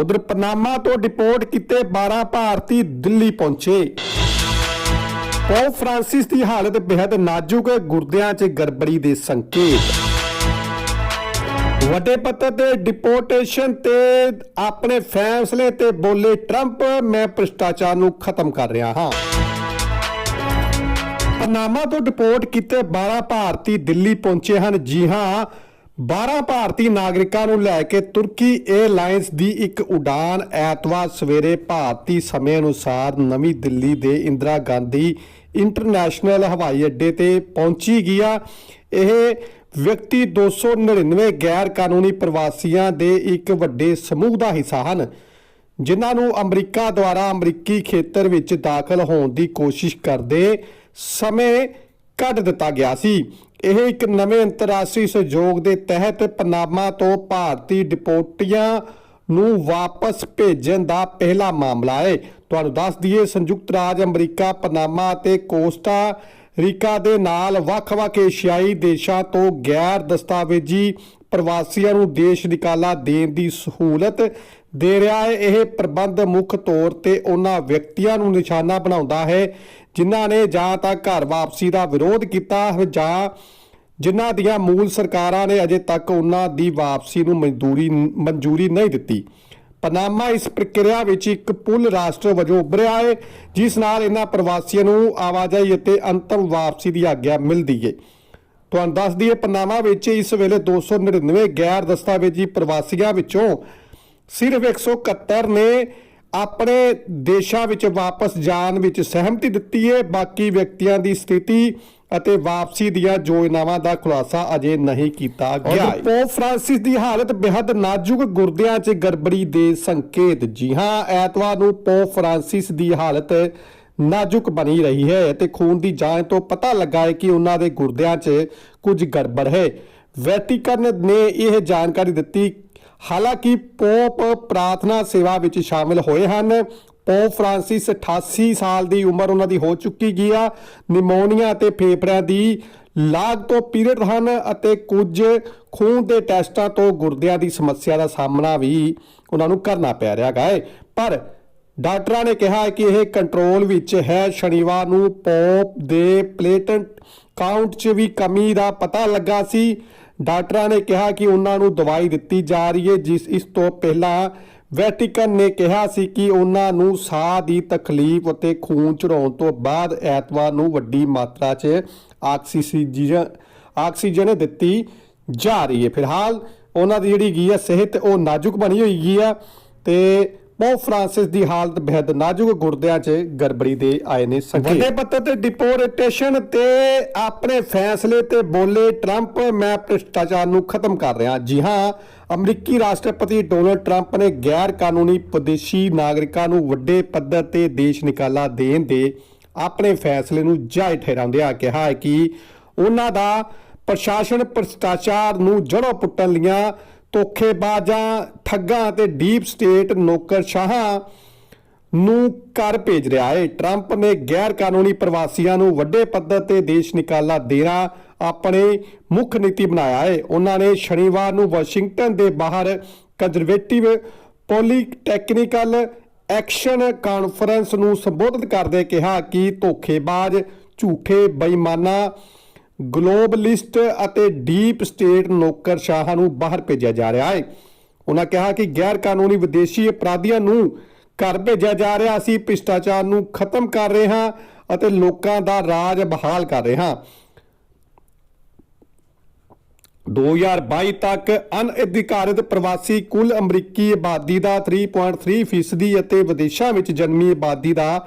ਉਧਰ ਪਨਾਮਾ ਤੋਂ ਡਿਪੋਰਟ ਕੀਤੇ 12 ਭਾਰਤੀ ਦਿੱਲੀ ਪਹੁੰਚੇ। ਪੋਪ ਫ੍ਰਾਂਸਿਸ ਦੀ ਹਾਲਤ ਬੇहद ਨਾਜ਼ੁਕ ਹੈ ਗੁਰਦਿਆਂ 'ਚ ਗੜਬੜੀ ਦੇ ਸੰਕੇਤ। ਵੱਡੇ ਪੱਧਰ ਤੇ ਡਿਪੋਰਟੇਸ਼ਨ ਤੇ ਆਪਣੇ ਫੈਸਲੇ ਤੇ ਬੋਲੇ ਟਰੰਪ, ਮੈਂ ਭ੍ਰਿਸ਼ਟਾਚਾਰ ਨੂੰ ਖਤਮ ਕਰ ਰਿਹਾ ਹਾਂ। ਪਨਾਮਾ ਤੋਂ ਡਿਪੋਰਟ ਕੀਤੇ 12 ਭਾਰਤੀ ਦਿੱਲੀ ਪਹੁੰਚੇ ਹਨ। ਜੀ ਹਾਂ 12 ਭਾਰਤੀ ਨਾਗਰਿਕਾਂ ਨੂੰ ਲੈ ਕੇ ਤੁਰਕੀ 에ਅਰਲਾਈਨਸ ਦੀ ਇੱਕ ਉਡਾਨ ਐਤਵਾਰ ਸਵੇਰੇ ਭਾਰਤੀ ਸਮੇਂ ਅਨੁਸਾਰ ਨਵੀਂ ਦਿੱਲੀ ਦੇ ਇੰਦਰਾ ਗਾਂਧੀ ਇੰਟਰਨੈਸ਼ਨਲ ਹਵਾਈ ਅੱਡੇ ਤੇ ਪਹੁੰਚੀ ਗਿਆ ਇਹ ਵਿਅਕਤੀ 299 ਗੈਰ ਕਾਨੂੰਨੀ ਪ੍ਰਵਾਸੀਆਂ ਦੇ ਇੱਕ ਵੱਡੇ ਸਮੂਹ ਦਾ ਹਿੱਸਾ ਹਨ, ਜਿਨ੍ਹਾਂ ਨੂੰ ਅਮਰੀਕਾ ਦੁਆਰਾ ਅਮਰੀਕੀ ਖੇਤਰ ਵਿੱਚ ਦਾਖਲ ਹੋਣ ਦੀ ਕੋਸ਼ਿਸ਼ ਕਰਦੇ ਸਮੇਂ ਕੱਢ ਦਿੱਤਾ ਗਿਆ ਸੀ। ਇਹ ਇੱਕ ਨਵੇਂ ਅੰਤਰਰਾਸ਼ਟਰੀ ਸਹਿਯੋਗ ਦੇ ਤਹਿਤ ਪਨਾਮਾ ਤੋਂ ਭਾਰਤੀ ਡਿਪੋਟੀਆਂ ਨੂੰ ਵਾਪਸ ਭੇਜਣ ਦਾ ਪਹਿਲਾ ਮਾਮਲਾ ਹੈ। ਤੁਹਾਨੂੰ ਦੱਸ ਦਈਏ, ਸੰਯੁਕਤ ਰਾਜ ਅਮਰੀਕਾ, ਪਨਾਮਾ ਅਤੇ ਕੋਸਟਾ ਰੀਕਾ ਦੇ ਨਾਲ ਵੱਖ-ਵੱਖ ਏਸ਼ੀਆਈ ਦੇਸ਼ਾਂ ਤੋਂ ਗੈਰ ਦਸਤਾਵੇਜ਼ੀ ਪ੍ਰਵਾਸੀਆਂ ਨੂੰ ਦੇਸ਼ ਨਿਕਾਲਾ ਦੇਣ ਦੀ ਸਹੂਲਤ ਦੇ ਰਿਹਾ ਹੈ। ਇਹ ਪ੍ਰਬੰਧ ਮੁੱਖ ਤੌਰ ਤੇ ਉਹਨਾਂ ਵਿਅਕਤੀਆਂ ਨੂੰ ਨਿਸ਼ਾਨਾ ਬਣਾਉਂਦਾ ਹੈ ਜਿਨ੍ਹਾਂ ਨੇ ਜਾਂ ਤਾਂ ਘਰ ਵਾਪਸੀ ਦਾ ਵਿਰੋਧ ਕੀਤਾ ਜਾਂ ਜਿਨ੍ਹਾਂ ਦੀਆਂ ਮੂਲ ਸਰਕਾਰਾਂ ਨੇ ਅਜੇ ਤੱਕ ਉਹਨਾਂ ਦੀ ਵਾਪਸੀ ਨੂੰ ਮਨਜ਼ੂਰੀ ਮਨਜ਼ੂਰੀ ਨਹੀਂ ਦਿੱਤੀ। ਪਨਾਮਾ ਇਸ ਪ੍ਰਕਿਰਿਆ ਵਿੱਚ ਇੱਕ ਪੁੱਲ ਰਾਸ਼ਟਰ ਵਜੋਂ ਉੱਭਰਿਆ ਹੈ, ਜਿਸ ਨਾਲ ਇਹਨਾਂ ਪ੍ਰਵਾਸੀਆਂ ਨੂੰ ਆਵਾਜਾਈ ਅਤੇ ਅੰਤਮ ਵਾਪਸੀ ਦੀ ਆਗਿਆ ਮਿਲਦੀ ਹੈ। ਤੁਹਾਨੂੰ ਦੱਸ ਦਈਏ, ਪਨਾਮਾ ਵਿੱਚ ਇਸ ਵੇਲੇ 299 ਗੈਰ ਦਸਤਾਵੇਜ਼ੀ ਪ੍ਰਵਾਸੀਆਂ ਵਿੱਚੋਂ ਸਿਰਫ 171 ਨੇ ਆਪਣੇ ਦੇਸ਼ਾਂ ਵਿੱਚ ਵਾਪਸ ਜਾਣ ਵਿੱਚ ਸਹਿਮਤੀ ਦਿੱਤੀ ਹੈ ਬਾਕੀ ਵਿਅਕਤੀਆਂ ਦੀ ਸਥਿਤੀ ਅਤੇ ਵਾਪਸੀ ਦੀਆਂ ਯੋਜਨਾਵਾਂ ਦਾ ਖੁਲਾਸਾ ਅਜੇ ਨਹੀਂ ਕੀਤਾ ਗਿਆ। ਹੈ ਪੋਪ ਫ੍ਰਾਂਸਿਸ ਦੀ ਹਾਲਤ ਬੇहद ਨਾਜ਼ੁਕ ਗੁਰਦਿਆਂ 'ਚ ਗੜਬੜੀ ਦੇ ਸੰਕੇਤ। ਜੀ ਹਾਂ ਐਤਵਾਰ ਨੂੰ ਪੋਪ ਫ੍ਰਾਂਸਿਸ ਦੀ ਹਾਲਤ ਨਾਜ਼ੁਕ ਬਣੀ ਰਹੀ ਹੈ ਤੇ ਖੂਨ ਦੀ ਜਾਂਚ ਤੋਂ ਪਤਾ ਲੱਗਾ ਹੈ ਕਿ ਉਹਨਾਂ ਦੇ ਗੁਰਦਿਆਂ 'ਚ ਕੁਝ ਗੜਬੜ ਹੈ। ਵੈਟੀਕਨ ਨੇ ਇਹ ਜਾਣਕਾਰੀ ਦਿੱਤੀ। ਹਾਲਾਂਕਿ ਪੋਪ ਪ੍ਰਾਰਥਨਾ ਸੇਵਾ ਵਿੱਚ ਸ਼ਾਮਿਲ ਹੋਏ ਹਨ। ਪੋਪ ਫ੍ਰਾਂਸਿਸ 88 ਸਾਲ ਦੀ ਉਮਰ ਉਹਨਾਂ ਦੀ ਹੋ ਚੁੱਕੀ ਗਈ ਆ। ਨਿਮੋਨੀਆ ਅਤੇ ਫੇਫੜਿਆਂ ਦੀ ਲਾਗ ਤੋਂ ਪੀੜਤ ਹਨ ਅਤੇ ਕੁਝ ਖੂਨ ਦੇ ਟੈਸਟਾਂ ਤੋਂ ਗੁਰਦਿਆਂ ਦੀ ਸਮੱਸਿਆ ਦਾ ਸਾਹਮਣਾ ਵੀ ਉਹਨਾਂ ਨੂੰ ਕਰਨਾ ਪੈ ਰਿਹਾ ਹੈ ਪਰ ਡਾਕਟਰਾਂ ਨੇ ਕਿਹਾ ਕਿ ਇਹ ਕੰਟਰੋਲ ਵਿੱਚ ਹੈ। ਸ਼ਨੀਵਾਰ ਨੂੰ ਪੋਪ ਦੇ ਪਲੇਟੈਂਟ ਕਾਊਂਟ 'ਚ ਵੀ ਕਮੀ ਦਾ ਪਤਾ ਲੱਗਾ ਸੀ। ਡਾਕਟਰਾਂ ਨੇ ਕਿਹਾ ਕਿ ਉਹਨਾਂ ਨੂੰ ਦਵਾਈ ਦਿੱਤੀ ਜਾ ਰਹੀ ਹੈ, ਜਿਸ ਇਸ ਤੋਂ ਪਹਿਲਾਂ ਵੈਟੀਕਨ ਨੇ ਕਿਹਾ ਸੀ ਕਿ ਉਹਨਾਂ ਨੂੰ ਸਾਹ ਦੀ ਤਕਲੀਫ ਅਤੇ ਖੂਨ ਚੜਾਉਣ ਤੋਂ ਬਾਅਦ ਐਤਵਾਰ ਨੂੰ ਵੱਡੀ ਮਾਤਰਾ 'ਚ ਆਕਸੀਜਨ ਆਕਸੀਜਨ ਦਿੱਤੀ ਜਾ ਰਹੀ ਹੈ। ਫਿਲਹਾਲ ਉਹਨਾਂ ਦੀ ਜਿਹੜੀ ਗਈ ਹੈ ਸਿਹਤ, ਉਹ ਨਾਜ਼ੁਕ ਬਣੀ ਹੋਈ ਗਈ ਆ ਤੇ ਪੋਪ ਫ੍ਰਾਂਸਿਸ ਦੀ ਹਾਲਤ ਬੇहद ਨਾਜ਼ੁਕ ਗੁਰਦਿਆਂ 'ਚ ਗੜਬੜੀ ਦੇ ਆਏ ਨੇ ਸੰਕੇਤ। ਵੱਡੇ ਪੱਧਰ ਤੇ ਡਿਪੋਰਟੇਸ਼ਨ ਤੇ ਆਪਣੇ ਫੈਸਲੇ ਤੇ ਬੋਲੇ ਟਰੰਪ, ਮੈਂ ਭ੍ਰਿਸ਼ਟਾਚਾਰ ਨੂੰ ਖਤਮ ਕਰ ਰਿਹਾ। ਜੀ ਹਾਂ, ਅਮਰੀਕੀ ਰਾਸ਼ਟਰਪਤੀ ਡੋਨਲਡ ਟਰੰਪ ਨੇ ਗੈਰ ਕਾਨੂੰਨੀ ਵਿਦੇਸ਼ੀ ਨਾਗਰਿਕਾਂ ਨੂੰ ਵੱਡੇ ਪੱਧਰ ਤੇ ਦੇਸ਼ ਨਿਕਾਲਾ ਦੇਣ ਦੇ ਆਪਣੇ ਫੈਸਲੇ ਨੂੰ ਜਾਇ ਠਹਿਰਾਉਂਦਿਆਂ ਕਿਹਾ ਹੈ ਕਿ ਉਹਨਾਂ ਦਾ ਪ੍ਰਸ਼ਾਸਨ ਭ੍ਰਿਸ਼ਟਾਚਾਰ ਨੂੰ ਜੜੋਂ ਪੁੱਟਣ ਲੀਆਂ ਧੋਖੇਬਾਜ਼ਾਂ, ਠੱਗਾਂ ਅਤੇ ਡੀਪ ਸਟੇਟ ਨੌਕਰਸ਼ਾਹਾਂ ਨੂੰ ਘਰ ਭੇਜ ਰਿਹਾ ਹੈ ਟਰੰਪ ਨੇ ਗੈਰ ਕਾਨੂੰਨੀ ਪ੍ਰਵਾਸੀਆਂ ਨੂੰ ਵੱਡੇ ਪੱਧਰ ਤੇ ਦੇਸ਼ ਨਿਕਾਲਾ ਦੇਣਾ ਆਪਣੇ ਮੁੱਖ ਨੀਤੀ ਬਣਾਇਆ ਹੈ ਉਹਨਾਂ ਨੇ ਸ਼ਨੀਵਾਰ ਨੂੰ ਵਾਸ਼ਿੰਗਟਨ ਦੇ ਬਾਹਰ ਕੰਜ਼ਰਵੇਟਿਵ ਪੋਲੀਟੈਕਨੀਕਲ ਐਕਸ਼ਨ ਕਾਨਫਰੰਸ ਨੂੰ ਸੰਬੋਧਿਤ ਕਰਦੇ ਕਿਹਾ ਕਿ ਧੋਖੇਬਾਜ਼ ਝੂਠੇ ਬੇਈਮਾਨਾਂ ਗਲੋਬਲਿਸਟ ਅਤੇ ਡੀਪ ਸਟੇਟ ਨੌਕਰਸ਼ਾਹਾਂ ਨੂੰ ਬਾਹਰ ਭੇਜਿਆ ਜਾ ਰਿਹਾ ਹੈ। ਉਹਨਾਂ ਕਿਹਾ ਕਿ ਗੈਰ ਕਾਨੂੰਨੀ ਵਿਦੇਸ਼ੀ ਅਪਰਾਧੀਆਂ ਨੂੰ ਘਰ ਭੇਜਿਆ ਜਾ ਰਿਹਾ। ਅਸੀਂ ਭ੍ਰਿਸ਼ਟਾਚਾਰ ਨੂੰ ਖਤਮ ਕਰ ਰਹੇ ਹਾਂ ਅਤੇ ਲੋਕਾਂ ਦਾ ਰਾਜ ਬਹਾਲ ਕਰ ਰਹੇ ਹਾਂ। 2022 ਤੱਕ ਅਨਅਧਿਕਾਰਿਤ ਪ੍ਰਵਾਸੀ ਕੁੱਲ ਅਮਰੀਕੀ ਆਬਾਦੀ ਦਾ 3.3 ਫੀਸਦੀ ਅਤੇ ਵਿਦੇਸ਼ਾਂ ਵਿੱਚ ਜਨਮੀ ਆਬਾਦੀ ਦਾ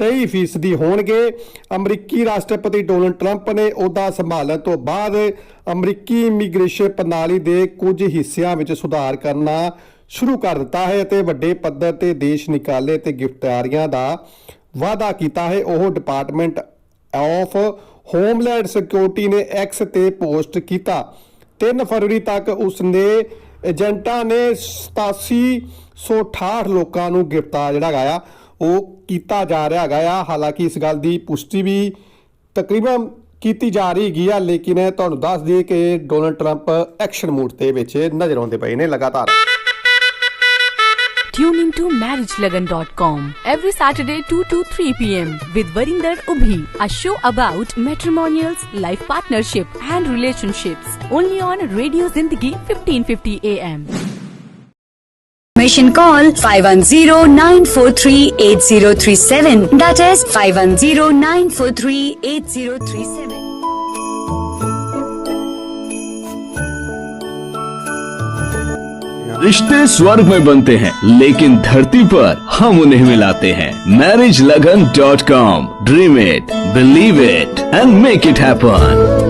23 ਫੀਸਦੀ ਹੋਣਗੇ। ਅਮਰੀਕੀ ਰਾਸ਼ਟਰਪਤੀ ਡੋਨਲਡ ਟਰੰਪ ਨੇ ਅਹੁਦਾ ਸੰਭਾਲਣ ਤੋਂ ਬਾਅਦ ਅਮਰੀਕੀ ਇਮੀਗ੍ਰੇਸ਼ਨ ਪ੍ਰਣਾਲੀ ਦੇ ਕੁਝ ਹਿੱਸਿਆਂ ਵਿੱਚ ਸੁਧਾਰ ਕਰਨਾ ਸ਼ੁਰੂ ਕਰ ਦਿੱਤਾ ਹੈ ਅਤੇ ਵੱਡੇ ਪੱਧਰ ਤੇ ਦੇਸ਼ ਨਿਕਾਲੇ ਤੇ ਗ੍ਰਿਫਤਾਰੀਆਂ ਦਾ ਵਾਅਦਾ ਕੀਤਾ ਹੈ। ਉਹ ਡਿਪਾਰਟਮੈਂਟ ਆਫ ਹੋਮਲੈਂਡ ਸਿਕਿਉਰਿਟੀ ਨੇ ਐਕਸ ਤੇ ਪੋਸਟ ਕੀਤਾ। 3 ਫਰਵਰੀ ਤੱਕ ਉਸ ਨੇ ਏਜੰਟਾਂ ਨੇ 8768 ਲੋਕਾਂ ਨੂੰ ਗ੍ਰਿਫਤਾਰ ਜਿਹੜਾ ਗਾਇਆ ਉਹ ਕੀਤਾ ਜਾ ਰਿਹਾ ਹੈਗਾ ਆ ਹਾਲਾਂਕਿ ਇਸ ਗੱਲ ਦੀ ਪੁਸ਼ਟੀ ਵੀ ਤਕਰੀਬਨ ਕੀਤੀ ਜਾ ਰਹੀ ਹੈਗੀ ਆ ਲੇਕਿਨ ਤੁਹਾਨੂੰ ਦੱਸ ਦਈਏ ਕਿ ਡੋਨਲਡ ਟਰੰਪ ਐਕਸ਼ਨ ਮੂਡ ਤੇ ਵਿੱਚ ਨਜ਼ਰ ਆਉਂਦੇ ਪਏ ਨੇ ਲਗਾਤਾਰ Tune into marriagelagan.com every Saturday 2 to 3 p.m. with Varinder Ubhi, a show about matrimonials, life partnership and relationships. Only on Radio Zindagi 1550 AM. Information, call 510-943-8037. That is 510-943-8037. रिश्ते स्वर्ग में बनते हैं, लेकिन धरती पर हम उन्हें मिलाते हैं marriage Lagan dot com dream it believe it and make it happen